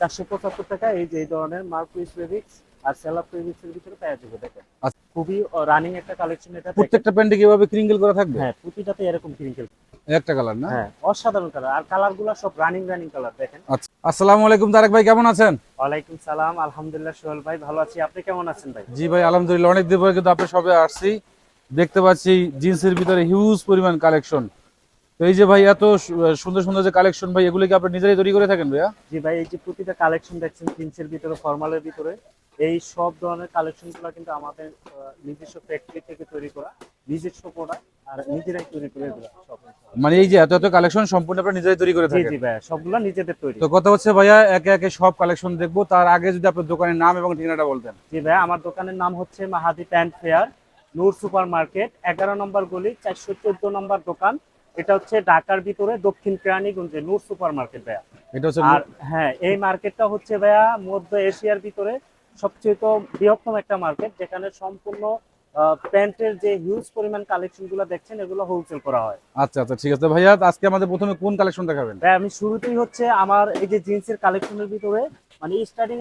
চারশো পঁচাত্তর টাকা এই যে এই ধরনের মার্কুইস ফেব্রিক্স আর সেলাপ ভিতরে পেয়ে যাবে দেখেন। আচ্ছা। খুবই রানিং একটা কালেকশন এটা প্রত্যেকটা প্যান্টে কীভাবে ক্রিঙ্গেল করা থাকবে? হ্যাঁ প্রতিটাতে এরকম ক্রিঙ্কেল একটা কালার না? হ্যাঁ অসাধারণ কালার আর কালারগুলো সব রানিং রানিং কালার দেখেন। আচ্ছা আসসালামু আলাইকুম তারেক ভাই কেমন আছেন? ওয়ালাইকুম সালাম আলহামদুলিল্লাহ সোহেল ভাই ভালো আছি। আপনি কেমন আছেন ভাই? জি ভাই আলহামদুলিল্লাহ অনেক দিন পরে কিন্তু আপনার সবে আসছি। দেখতে পাচ্ছি জিন্সের ভিতরে হিউজ পরিমাণ কালেকশন তো এই যে ভাই এত সুন্দর সুন্দর যে কালেকশন ভাই এগুলো কি আপনি নিজেরাই তৈরি করে থাকেন ভাইয়া? জি ভাই এই যে প্রতিটা কালেকশন দেখছেন জিন্সের ভিতরে ফর্মালের ভিতরে এই সব ধরনের কালেকশনগুলো কিন্তু আমাদের নিজস্ব ফ্যাক্টরি থেকে তৈরি করা নিজস্ব প্রোডাক্ট আর নিজেরাই তৈরি করে এগুলো সব। মানে এই যে এত এত কালেকশন সম্পূর্ণ আপনি নিজেরাই তৈরি করে জি থাকেন? জি ভাই সবগুলো নিজেদের তৈরি। তো কথা হচ্ছে ভাইয়া একে একে সব কালেকশন দেখব তার আগে যদি আপনার দোকানের নাম এবং ঠিকানাটা বলতেন। জি ভাই আমার দোকানের নাম হচ্ছে Mahadi pant fair Noor super market এগারো নম্বর গলি চারশো চোদ্দ নম্বর দোকান এটা হচ্ছে ঢাকার ভিতরে দক্ষিণ কেরানীগঞ্জে নূর সুপার মার্কেট ভাইয়া। এটা হচ্ছে আর হ্যাঁ এই মার্কেটটা হচ্ছে ভাইয়া মধ্য এশিয়ার ভিতরে সবচেয়ে তো বৃহত্তম একটা মার্কেট যেখানে সম্পূর্ণ প্যান্টের যে হিউজ পরিমাণ কালেকশনগুলো দেখছেন এগুলো হোলসেল করা হয়। আচ্ছা আচ্ছা ঠিক আছে। ভাইয়া আজকে আমাদের প্রথমে কোন কালেকশন দেখাবেন? ভাই আমি শুরুতেই হচ্ছে আমার এই যে জিন্সের কালেকশনের ভিতরে মানে স্টার্টিং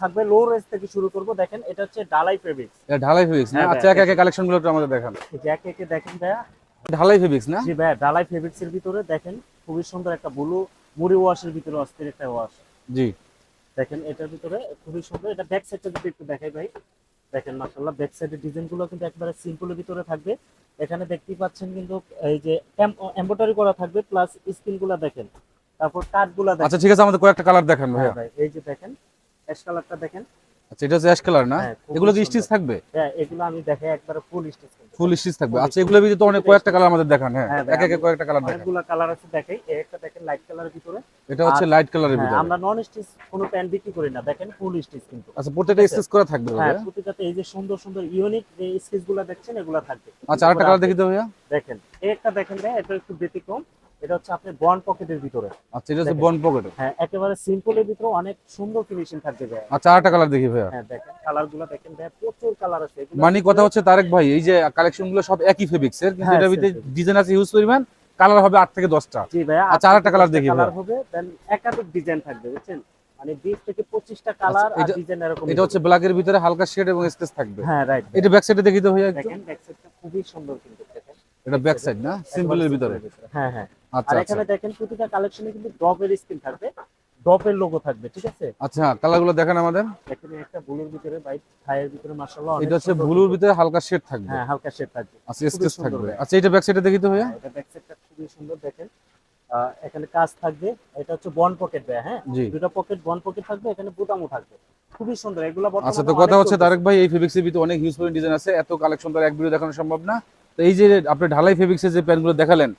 থাকবে লো রেঞ্জ থেকে শুরু করব। দেখেন এটা হচ্ছে ডালাই ফেব্রিক্স ঢালাই ফেব্রিক্স হ্যাঁ, আচ্ছা একে একে কালেকশনগুলো একটু আমাদের দেখান। একে একে দেখেন ভাইয়া। ঢালাই ফেব্রিক্স না? জি ভাইয়া ডালাই ফেব্রিক্স এর ভিতরে দেখেন খুবই সুন্দর একটা ব্লু মুড়ি ওয়াশের ভিতরে অস্থির একটা ওয়াশ জি। দেখেন এটার ভিতরে খুবই সুন্দর এটা ব্যাক সাইডটা যদি একটু দেখাই ভাই। দেখেন মাশাআল্লাহ ব্যাক সাইডের ডিজাইনগুলো কিন্তু একবারে সিম্পলের ভিতরে থাকবে। এখানে দেখতেই পাচ্ছেন কিন্তু এই যে এমব্রয়ডারি করা থাকবে প্লাস স্ক্রিনগুলা দেখেন। তারপর কাটগুলা দেখেন। আচ্ছা ঠিক আছে আমাদের কয়েকটা কালার দেখান হ্যাঁ ভাই এই যে দেখেন অ্যাশ কালারটা দেখেন। আচ্ছা এটা অ্যাশ কালার না? হ্যাঁ, এগুলো কি স্টিচ থাকবে? হ্যাঁ এগুলো আমি দেখাই একবারে ফুল স্টিচ ফুল স্টিচ থাকবে। আচ্ছা এগুলোর ভিতরে তো অনেক কয়েকটা কালার আমাদের দেখান হ্যাঁ। হ্যাঁ একে একে কয়েকটা কালার দেখান। অনেকগুলো কালার আছে দেখাই। এই একটা দেখেন লাইট কালারের ভিতরে। এটা হচ্ছে লাইট কালারের হ্যাঁ, ভিতরে। আমরা নন স্টিচ কোনো প্যান্ট বিক্রি করি না। দেখেন ফুল স্টিচ কিন্তু। আচ্ছা প্রত্যেকটা স্টিচ করা থাকবে হ্যাঁ প্রতিটাতে এই যে সুন্দর সুন্দর ইউনিক যে স্কেচগুলা দেখছেন এগুলা থাকবে। আচ্ছা আরেকটা কালার দেখি তো ভাইয়া। দেখেন। এই একটা দেখেন ভাই এটা একটু ব্যতিক্রম। এটা হচ্ছে আপনি বন পকেটের ভিতরে। আচ্ছা এটা হচ্ছে বন পকেট হ্যাঁ একেবারে সিম্পলের ভিতরে অনেক সুন্দর ফিনিশিং থাকবে ভাই আচ্ছা আরেকটা কালার দেখি ভাইয়া। হ্যাঁ দেখেন কালারগুলো দেখেন ভাই প্রচুর কালার আছে। মানে কথা হচ্ছে তারেক ভাই এই যে কালেকশনগুলো সব একই ফেব্রিক্স এর কিন্তু হ্যাঁ, এটার ভিতরে ডিজাইন আছে হিউজ পরিমাণ কালার হবে আট থেকে দশটা। জি ভাই আচ্ছা, আরেকটা colour দেখি কালার ভাই। হবে দেন একাধিক ডিজাইন থাকবে বুঝছেন? মানে 20 থেকে 25টা কালার আর এটা- ডিজাইন এরকম এটা হচ্ছে ব্ল্যাক এর ভিতরে হালকা শেড এবং স্কেচ থাকবে। হ্যাঁ রাইট এটা ব্যাক সাইডে দেখি তো ভাইয়া দেখেন ব্যাক সাইডটা খুবই সুন্দর কিন্তু। এটা ব্যাক সাইড না? সিম্পলের ভিতরে? হ্যাঁ হ্যাঁ। আচ্ছা আর আচ্ছা। এখানে দেখেন প্রতিটা কালেকশনে কিন্তু ড্রপের স্ক্রিন থাকবে। ড্রপের লোগো থাকবে ঠিক আছে? আচ্ছা কালারগুলো দেখেন আমাদের। এখানে একটা ব্লুর ভিতরে থাইয়ের ভিতরে মাশাআল্লাহ এটা হচ্ছে ব্লুর ভিতরে হালকা শেড থাকবে। হ্যাঁ হালকা শেড থাকবে। আচ্ছা খুবই স্কেচ সুন্দর থাকবে। আচ্ছা এটা ব্যাক সাইডে দেখি তো ভাইয়া? এটা ব্যাক সাইডটা খুবই সুন্দর দেখেন। এখানে কাজ থাকবে এটা হচ্ছে বন পকেট দেয় হ্যাঁ? দুটো পকেট বন পকেট থাকবে এখানে বুতামও থাকবে। খুবই সুন্দর এগুলো আচ্ছা তো কথা হচ্ছে। তারেক ভাই এই ফেব্রিক্স এর ভিতরে অনেক হিউজ পরিমাণ ডিজাইন আছে এত কালেকশন তো এক ভিডিও দেখানো সম্ভব না। তো এই যে আপনি ঢালাই ফেব্রিক্স এর যে প্যান্টগুলো দেখালেন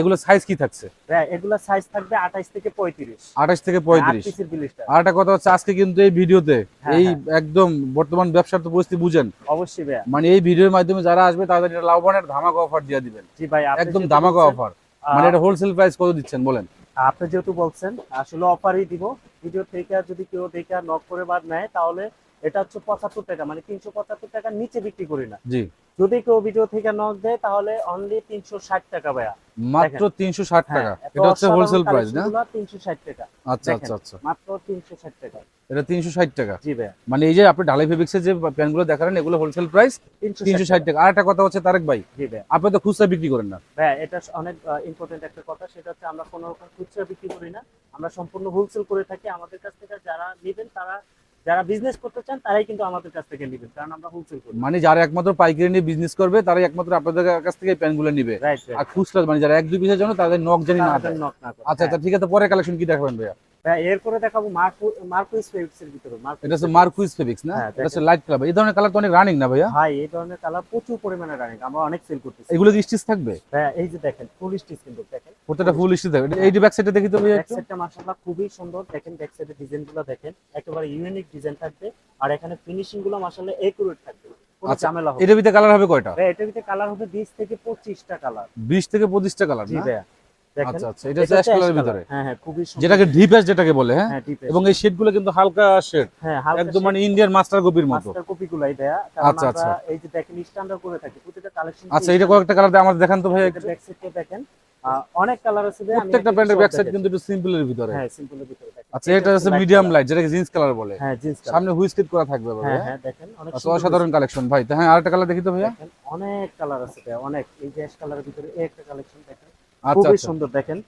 এগুলো সাইজ কি থাকছে? হ্যাঁ, এগুলো সাইজ থাকবে 28 থেকে 35 আঠাশ থেকে পঁয়ত্রিশ। পিসের বিলিশটা আর একটা কথা হচ্ছে আজকে কিন্তু এই ভিডিওতে হ্যাঁ, এই হ্যাঁ। একদম বর্তমান ব্যবসার তো পরিস্থিতি বুঝেন। অবশ্যই ভাই মানে এই ভিডিওর মাধ্যমে যারা আসবে তাদের এটা লাভবানের ধামাকা অফার দিয়ে দিবেন। জি ভাই একদম ধামাকা অফার মানে এটা হোলসেল প্রাইস কত দিচ্ছেন বলেন? আপনি যেহেতু বলছেন আসলে অফারই দিব। ভিডিও থেকে যদি কেউ দেখে নক করে বাদ নেয় তাহলে এটা হচ্ছে পঁচাত্তর টাকা মানে তিনশো পঁচাত্তর টাকার নিচে বিক্রি করি না। জি। যদি কেউ ভিডিও থেকে নক দেয় তাহলে অনলি তিনশো ষাট টাকা ভাইয়া। মাত্র তিনশো ষাট হ্যাঁ, টাকা। এটা হচ্ছে হোলসেল প্রাইস না? গুলো 360 টাকা। আচ্ছা আচ্ছা আচ্ছা। মাত্র তিনশো ষাট টাকা। এটা তিনশো ষাট টাকা। জি ভাইয়া। মানে এই যে আপনি ঢালাই ফেব্রিক্সের যে প্যান্টগুলো দেখালেন এগুলো হোলসেল প্রাইস তিনশো তিনশো ষাট টাকা। আর একটা কথা হচ্ছে তারেক ভাই জি ভাইয়া। আপনি তো খুচরা বিক্রি করেন না। ভাইয়া এটা অনেক ইম্পর্টেন্ট একটা কথা। সেটা হচ্ছে আমরা কোনো রকম খুচরা বিক্রি করি না। আমরা সম্পূর্ণ হোলসেল করে থাকি। আমাদের কাছ থেকে যারা নেবেন তারা যারা বিজনেস করতে চান তারাই কিন্তু আমাদের কাছ থেকে নেবেন কারণ আমরা হোলসেল করি। মানে যারা একমাত্র পাইকারি নিয়ে বিজনেস করবে তারাই একমাত্র আপনাদের কাছ থেকে প্যানগুলো নেবে। আর খুচরা মানে যারা এক দুই পিসের জন্য তাদের নখ জানি না আচ্ছা আচ্ছা ঠিক আছে পরে কালেকশন কি দেখাবেন ভাইয়া? এরপরে দেখাবো মার্কুইস ফেব্রিক্স এর ভিতরে এটা হচ্ছে মার্কুইস ফেব্রিক্স না? এটা হচ্ছে লাইট কালার এই ধরনের কালার তো অনেক রানিং না ভাইয়া? ভাই এই ধরনের কালার প্রচুর পরিমাণে রানিং আমরা অনেক সেল করতেছি। এগুলো কি স্টিচ থাকবে? হ্যাঁ এই যে দেখেন ফুল স্টিচ কিন্তু দেখেন। প্রত্যেকটা ফুল স্টিচ থাকবে। এই যে ব্যাক সাইডে দেখি তো ভাইয়া ব্যাক সাইডটা মাশাআল্লাহ খুবই সুন্দর দেখেন ব্যাক সাইডের ডিজাইনগুলো দেখেন একেবারে ইউনিক ডিজাইন থাকবে আর এখানে ফিনিশিংগুলো মাশাআল্লাহ একুরেট থাকবে আচ্ছা, এটার ভিতরে কালার হবে কয়টা? এটার ভিতরে কালার হবে 20 থেকে 25টা কালার বিশ থেকে পঁচিশটা কালার না? আচ্ছা আচ্ছা এটা অ্যাশ কালারের ভিতরে? হ্যাঁ হ্যাঁ খুবই সুন্দর। যেটাকে ডিপ অ্যাশ যেটাকে বলে হ্যাঁ? এবং এই শেড কিন্তু হালকা শেড হ্যাঁ একদম মানে ইন্ডিয়ান মাস্টার কপির মতো। মাস্টার কপি গুলাই আচ্ছা, আচ্ছা। এই যে দেখেন স্ট্যান্ডার্ড করে থাকি প্রতিটা কালেকশন আচ্ছা এটা কয়েকটা কালার আমাদের দেখান তো ভাই ব্যাক সাইডটা দেখেন অনেক কালার আছে প্রত্যেকটা প্যান্টের ব্যাক সাইড কিন্তু একটু সিম্পলের ভিতরে। হ্যাঁ সিম্পলের ভিতরে আচ্ছা এটা হচ্ছে মিডিয়াম লাইট যেটাকে জিন্স কালার বলে। হ্যাঁ জিন্স সামনে হুইস কিট করা থাকবে হ্যাঁ দেখেন অনেক আচ্ছা অসাধারণ কালেকশন ভাই। হ্যাঁ আরেকটা কালার দেখি তো ভাইয়া। অনেক কালার আছে অনেক এই যে অ্যাশ কালারের ভিতরে এই একটা কালেকশন দেখেন। আচ্ছা খুবই আচ্ছা। সুন্দর দেখেন।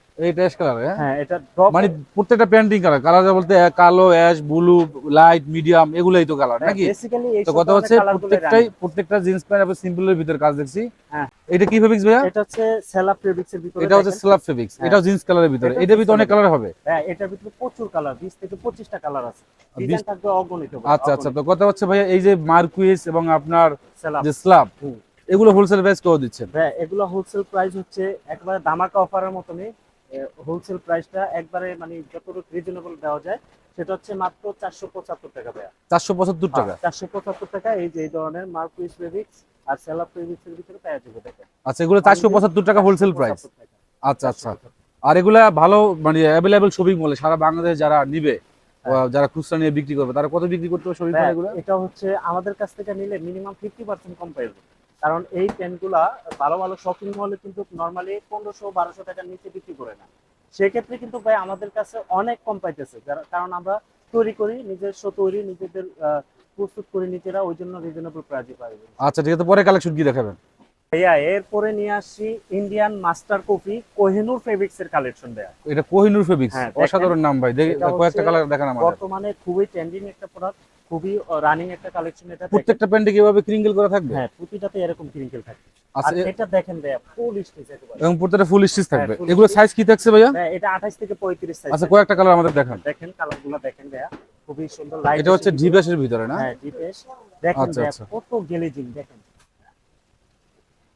কালার হ্যাঁ? হ্যাঁ এটা মানে প্রত্যেকটা পেন্টিং কালার কালার বলতে কালো অ্যাশ ব্লু লাইট মিডিয়াম এগুলাই তো কালার নাকি? বেসিক্যালি এই তো কথা হচ্ছে প্রত্যেকটাই প্রত্যেকটা জিন্স প্যান্ট এবং সিম্পলের ভিতরে কাজ দেখছি। হ্যাঁ। এটা কি ফেব্রিক্স ভাইয়া? এটা হচ্ছে ফেব্রিক্স এর ভিতরে এটা হচ্ছে। ফেব্রিক্স হ্যাঁ। এটাও জিন্স কালারের ভিতরে। এটার ভিতরে অনেক কালার হবে। হ্যাঁ এটার ভিতরে প্রচুর কালার 20 থেকে 25টা কালার আছে। ডিজাইন থাকবে অগণিত আচ্ছা আচ্ছা। তো কথা হচ্ছে ভাইয়া এই যে মার্কুইস এবং আপনার যে স্ল্যাব। এগুলো হোলসেল প্রাইস কেউ দিচ্ছেন? ভাই এগুলো হোলসেল প্রাইস হচ্ছে একবারে ধামাকা অফারের মতনই। হোলসেল প্রাইসটা একবারে মানে যতটুকু রিজনেবল দেওয়া যায় সেটা হচ্ছে মাত্র চারশো পঁচাত্তর টাকা ভাইয়া। চারশো পঁচাত্তর টাকা? চারশো পঁচাত্তর টাকা এই যে এই ধরনের মার্কুইস ফেব্রিক্স আর সেলা ফেব্রিক্স এর ভিতরে পেয়ে যাবে দেখেন। আচ্ছা এগুলো চারশো পঁচাত্তর টাকা হোলসেল প্রাইস 475 আচ্ছা আচ্ছা। আর এগুলা ভালো মানে অ্যাভেলেবেল শপিং মলে সারা বাংলাদেশে যারা নিবে হ্যাঁ। যারা খুচরা নিয়ে বিক্রি করবে তারা কত বিক্রি করতে হবে শপিং মলে এগুলো? এটা হচ্ছে আমাদের কাছ থেকে নিলে মিনিমাম ফিফটি পার্সেন্ট কম পাইবে। কারণ এই পেনগুলা ভালো ভালো শপিং মলে কিন্তু নর্মালি পনেরোশো বারোশো টাকার নিচে বিক্রি করে না। সেক্ষেত্রে কিন্তু ভাই আমাদের কাছে অনেক কম পাইতেছে কারণ আমরা তৈরি করি নিজস্ব তৈরি নিজেদের প্রস্তুত করি নিজেরা ওই জন্য রিজনেবল প্রাইজে পাইবে আচ্ছা ঠিক আছে পরে কালেকশন কি দেখাবেন? ভাইয়া এরপরে নিয়ে আসছি Indian master copy Kohinoor fabrics এর কালেকশন দেয়া এটা কোহিনুর ফেব্রিক্স হ্যাঁ, অসাধারণ নাম ভাই। কয়েকটা কালার দেখান আমাদের। বর্তমানে খুবই ট্রেন্ডিং একটা প্রোডাক্ট খুবই রানিং একটা কালেকশন এটা। প্রত্যেকটা প্যান্টে কীভাবে ক্রিঙ্গেল করা থাকবে? হ্যাঁ প্রতিটাতে এরকম ক্রিঙ্কেল থাকে। আর আচ্ছা এটা দেখেন ভাইয়া ফুল স্টিচ একেবারে। এবং প্রত্যেকটা ফুল স্টিচ থাকবে। এগুলো সাইজ কি থাকছে ভাইয়া? এটা 28 থেকে 35 সাইজ আচ্ছা কয়েকটা কালার আমাদের দেখান। দেখেন কালারগুলো দেখেন ভাইয়া খুবই সুন্দর লাইট এটা হচ্ছে ডিপেসের ভিতরে না? হ্যাঁ ডিপেস দেখেন আচ্ছা, ভাইয়া আচ্ছা। কত গ্লেজিং দেখেন।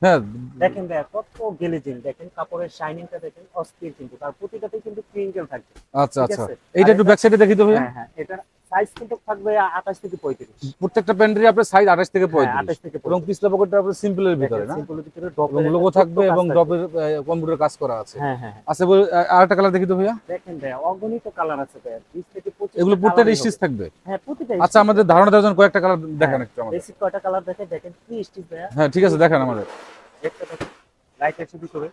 হ্যাঁ দেখেন ভাইয়া কত গ্লেজিং দেখেন কাপড়ের শাইনিংটা দেখেন অস্থির কিন্তু। তার প্রতিটাতে কিন্তু ক্রিঙ্কেল থাকবে। আচ্ছা আচ্ছা। এইটা একটু ব্যাক সাইডে হ্যাঁ হ্যাঁ এটা সাইজ কিন্তু থাকবে 28 থেকে 35 প্রত্যেকটা প্যান্টেরই আপনার সাইজ 28 থেকে হ্যাঁ 35 28 থেকে এবং পিছলা পকেটটা আপনার সিম্পলের ভিতরে না? সিম্পলের ভিতরে ড্রপ এবং লোগো থাকবে এবং ড্রপের কম্পিউটার কাজ করা আছে। হ্যাঁ হ্যাঁ। হ্যাঁ। আচ্ছা বল- আরেকটা কালার দেখি তো ভাইয়া। দেখেন ভাইয়া অগণিত কালার আছে ভাইয়া 20 থেকে 25 এগুলো প্রত্যেকটা স্টিচ থাকবে? হ্যাঁ প্রতিটা আচ্ছা আমাদের ধারণা দেওয়ার জন্য কয়েকটা কালার দেখান একটু আমাদের। বেসিক কয়টা কালার দেখে দেখেন? কি স্টিচ ভাইয়া। হ্যাঁ ঠিক আছে দেখান আমাদের। একটা দেখেন লাইট আছে ভিতরে।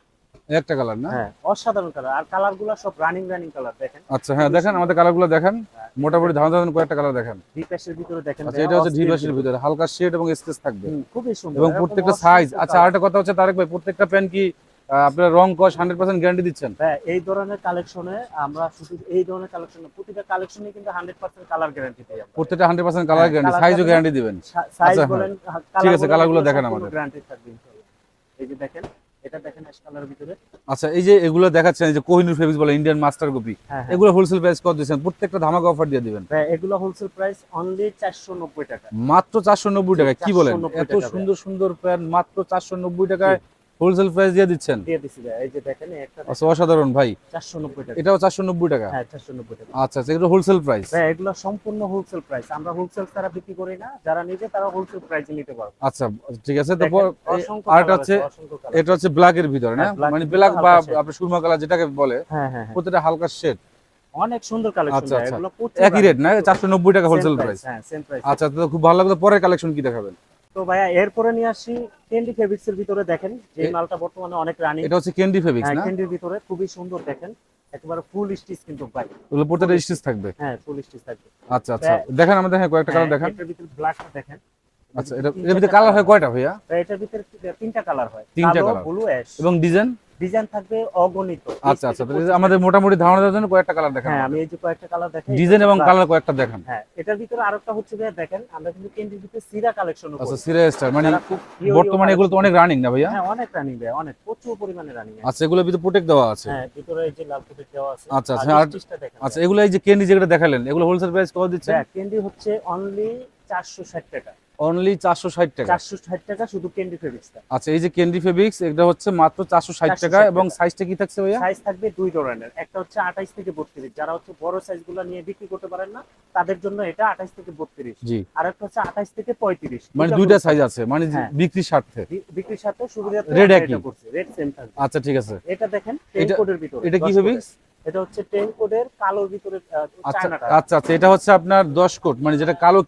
একটা কালার না? হ্যাঁ অসাধারণ কালার আর কালারগুলো সব রানিং রানিং কালার দেখেন। আচ্ছা হ্যাঁ দেখেন আমাদের কালারগুলো দেখান। মোটামুটি ধারণা দেওয়ার জন্য কয়েকটা কালার দেখান। ভিতরে দেখেন আচ্ছা এটা হচ্ছে ভিতরে। হালকা শেড এবং স্কেচ থাকবে। খুবই সুন্দর। এবং প্রত্যেকটা সাইজ আচ্ছা আরেকটা কথা হচ্ছে তারেক ভাই প্রত্যেকটা প্যান্ট কি আপনার রং কস হান্ড্রেড পার্সেন্ট গ্যারান্টি দিচ্ছেন? হ্যাঁ এই ধরনের কালেকশনে আমরা শুধু এই ধরনের কালেকশনে প্রতিটা কালেকশনে কিন্তু hundred percent colour guarantee hundred percent colour হ্যাঁ, গ্যারান্টি সাইজও গ্যারান্টি দিবেন। সাইজ আচ্ছা, বলেন ঠিক আছে, colourগুলো দেখান আমাদের। গ্যারান্টি থাকবে এই যে দেখেন এটা দেখেন অ্যাশ কালারের ভিতরে। আচ্ছা এই যে এগুলো দেখাচ্ছেন এই যে কোহিনুর ফেব্রিক্স বলে ইন্ডিয়ান মাস্টার কপি। এগুলো হোলসেল প্রাইস কত দিচ্ছেন? প্রত্যেকটা ধামাকা অফার দিয়ে দিবেন। হ্যাঁ এগুলো হোলসেল প্রাইস অনলি চারশো নব্বই টাকা। মাত্র চারশো নব্বই টাকা কি বলেন? এত সুন্দর সুন্দর প্যান্ট মাত্র চারশো নব্বই টাকায়। হোলসেল প্রাইস দিয়ে দিচ্ছেন? দিয়ে দিছি ভাই এই যে দেখেন একটা আচ্ছা অসাধারণ ভাই। চারশো নব্বই টাকা। এটাও চারশো নব্বই টাকা? হ্যাঁ চারশো নব্বই টাকা। আচ্ছা আচ্ছা এগুলো হোলসেল প্রাইস ভাই এগুলো সম্পূর্ণ হোলসেল প্রাইস আমরা হোলসেল ছাড়া বিক্রি করি না যারা নিজে তারা হোলসেল প্রাইসে নিতে পারবে। আচ্ছা ঠিক আছে তারপর আরেকটা হচ্ছে এটা হচ্ছে ব্ল্যাক এর ভিতরে না? হ্যাঁ, মানে ব্ল্যাক বা। আপনার সুরমা কালার যেটাকে বলে হ্যাঁ হ্যাঁ হ্যাঁ। প্রত্যেকটা হালকা শেড অনেক সুন্দর কালেকশন আচ্ছা, আচ্ছা। এগুলো একই রেট না? চারশো নব্বই টাকা হোলসেল প্রাইস হ্যাঁ সেম প্রাইস আচ্ছা তো খুব ভালো লাগল পরের কালেকশন কি দেখাবেন? তো ভাইয়া এরপরে নিয়ে আসি ক্যান্ডি ফেব্রিক্স এর ভিতরে দেখেন যে মালটা বর্তমানে অনেক রানিং এটা হচ্ছে ক্যান্ডি ফেব্রিক্স না? ক্যান্ডির ভিতরে খুবই সুন্দর দেখেন একেবারে ফুল স্টিচ কিন্তু ভাই। ওগুলো প্রত্যেকটা স্টিচ থাকবে? হ্যাঁ ফুল স্টিচ থাকবে। আচ্ছা আচ্ছা। দেখেন আমাদের হ্যাঁ কয়েকটা কালার দেখেন। এটার ভিতরে ব্ল্যাকটা দেখেন। আচ্ছা এটা এর ভিতরে কালার হয় কয়টা ভাইয়া? এটার ভিতরে তিনটা কালার হয়। তিনটা কালার ব্লু অ্যাশ এবং ডিজাইন ডিজাইন থাকবে অগণিত। আচ্ছা আচ্ছা আমাদের মোটামুটি ধারণা দেওয়ার জন্য কয়েকটা কালার দেখান হ্যাঁ আমি এই যে কয়েকটা কালার দেখাই ডিজাইন এবং কালার কয়েকটা দেখান। হ্যাঁ এটার ভিতরে আরেকটা হচ্ছে ভাইয়া দেখেন আমরা কিন্তু ক্যান্ডির ভিতরে সিরা কালেকশন আচ্ছা সিরিয়াস স্টার মানে বর্তমানে এগুলো তো অনেক রানিং না ভাইয়া? হ্যাঁ অনেক রানিং ভাই অনেক প্রচুর পরিমাণে রানিং আচ্ছা এগুলোর ভিতরে প্রোটেক্ট দেওয়া আছে? হ্যাঁ ভিতরে এই যে লাল কোটের দেওয়া আছে। আচ্ছা, আচ্ছা, আচ্ছা এগুলো এই যে ক্যান্ডি যেগুলো দেখালেন এগুলো হোলসেল প্রাইস কত দিচ্ছেন? হ্যাঁ ক্যান্ডি হচ্ছে অনলি চারশো ষাট টাকা। অনলি চারশো ষাট টাকা। চারশো ষাট টাকা শুধু ক্যান্ডি ফেব্রিক্সটা আচ্ছা এই যে ক্যান্ডি ফেব্রিক্স এটা হচ্ছে মাত্র 460 টাকা এবং সাইজটা কি থাকছে ভাইয়া? সাইজ থাকবে দুই ধরনের। একটা হচ্ছে আঠাইশ থেকে বত্রিশ। যারা হচ্ছে বড় সাইজগুলো নিয়ে বিক্রি করতে পারেন না তাদের জন্য এটা আঠাইশ থেকে বত্রিশ। জি। আর একটা হচ্ছে আঠাইশ থেকে পঁয়ত্রিশ। মানে দুইটা সাইজ আছে মানে হ্যাঁ। বিক্রির স্বার্থে। বিক্রির সাথে সুবিধা Red একই। রেড সেম থাকবে। আচ্ছা ঠিক আছে। এটা দেখেন কোডের ভিতরে এটা কি ফেব্রিক্স। এটা হচ্ছে টেন কোডের ভিতরে আচ্ছা চায়নাটা। আচ্ছা আচ্ছা এটা হচ্ছে আপনার দশ কোট মানে যেটা কালো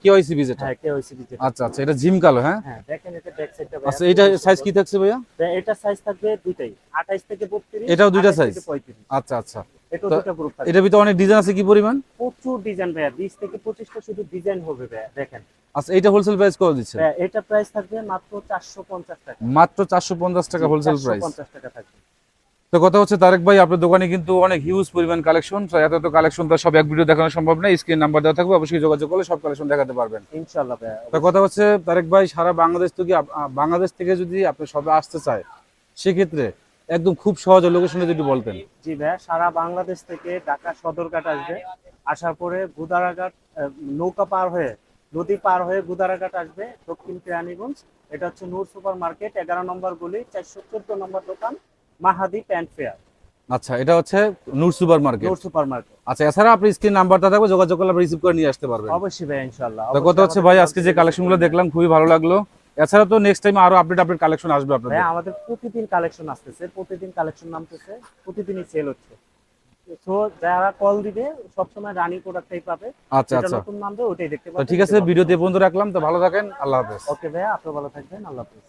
যেটা। হ্যাঁ যেটা। আচ্ছা আচ্ছা এটা জিম কালো হ্যাঁ? হ্যাঁ দেখেন এটা ব্যাক সাইডটা আচ্ছা এটা সাইজ কি থাকছে ভাইয়া? এটা সাইজ থাকবে দুইটাই 28 থেকে 32 এটাও দুইটা 28 থেকে size? 35 আচ্ছা আচ্ছা। এটা দুটো গ্রুপ থাকবে। এটার ভিতরে অনেক ডিজাইন আছে কি পরিমাণ? প্রচুর ডিজাইন ভাইয়া বিশ থেকে পঁচিশটা শুধু ডিজাইন হবে ভাইয়া দেখেন। আচ্ছা এইটা হোলসেল প্রাইস করে দিচ্ছে? ভাইয়া, এটা প্রাইস থাকবে মাত্র চারশো পঞ্চাশ টাকা। মাত্র চারশো পঞ্চাশ টাকা হোলসেল প্রাইস পঞ্চাশ টাকা থাকবে। তো কথা হচ্ছে তারেক ভাই আপনার দোকানে কিন্তু অনেক হিউজ পরিমাণ কালেকশন এত এত কালেকশন তো সব এক ভিডিও দেখানো সম্ভব না স্ক্রিন নাম্বার দেওয়া থাকবে অবশ্যই যোগাযোগ করলে সব কালেকশন দেখাতে পারবেন। ইনশাল্লাহ তো কথা হচ্ছে তারেক ভাই সারা বাংলাদেশ থেকে বাংলাদেশ থেকে যদি আপনি সবে আসতে চায় সেক্ষেত্রে একদম খুব সহজ লোকেশনে যদি বলতেন। জি ভাইয়া সারা বাংলাদেশ থেকে ঢাকা সদরঘাট আসবে আসার পরে গুদারাঘাট নৌকা পার হয়ে নদী পার হয়ে গুদারাঘাট আসবে দক্ষিণ কেরানীগঞ্জ এটা হচ্ছে নূর সুপার মার্কেট এগারো নম্বর গলি চারশো চোদ্দ নম্বর দোকান মাহাদি প্যান্ট ফেয়ার। আচ্ছা এটা হচ্ছে Noor super market Noor super market আচ্ছা এছাড়া আপনি স্ক্রিন নাম্বারটা থাকবে যোগাযোগ করলে রিসিভ করে নিয়ে আসতে পারবেন। অবশ্যই ভাইয়া ইনশাল্লাহ তো কথা হচ্ছে ভাই? আজকে যে কালেকশনগুলো দেখলাম খুবই ভালো লাগল। এছাড়া তো নেক্সট টাইম আরও আপডেট আপডেট কালেকশন আসবে আপনাদের। ভাইয়া আমাদের প্রতিদিন কালেকশন আসতেছে। প্রতিদিন কালেকশন নামতেছে প্রতিদিনই সেল হচ্ছে। তো যারা কল দিবে সবসময় রানিং প্রোডাক্টটাই পাবে। আচ্ছা আচ্ছা। নতুন নামবে ওইটাই দেখতে তো পাবে ঠিক আছে ভিডিওতে পর্যন্ত রাখলাম। তো ভালো থাকেন আল্লাহ হাফেজ। ওকে ভাইয়া আপনি ভালো থাকবেন আল্লাহ হাফিজ।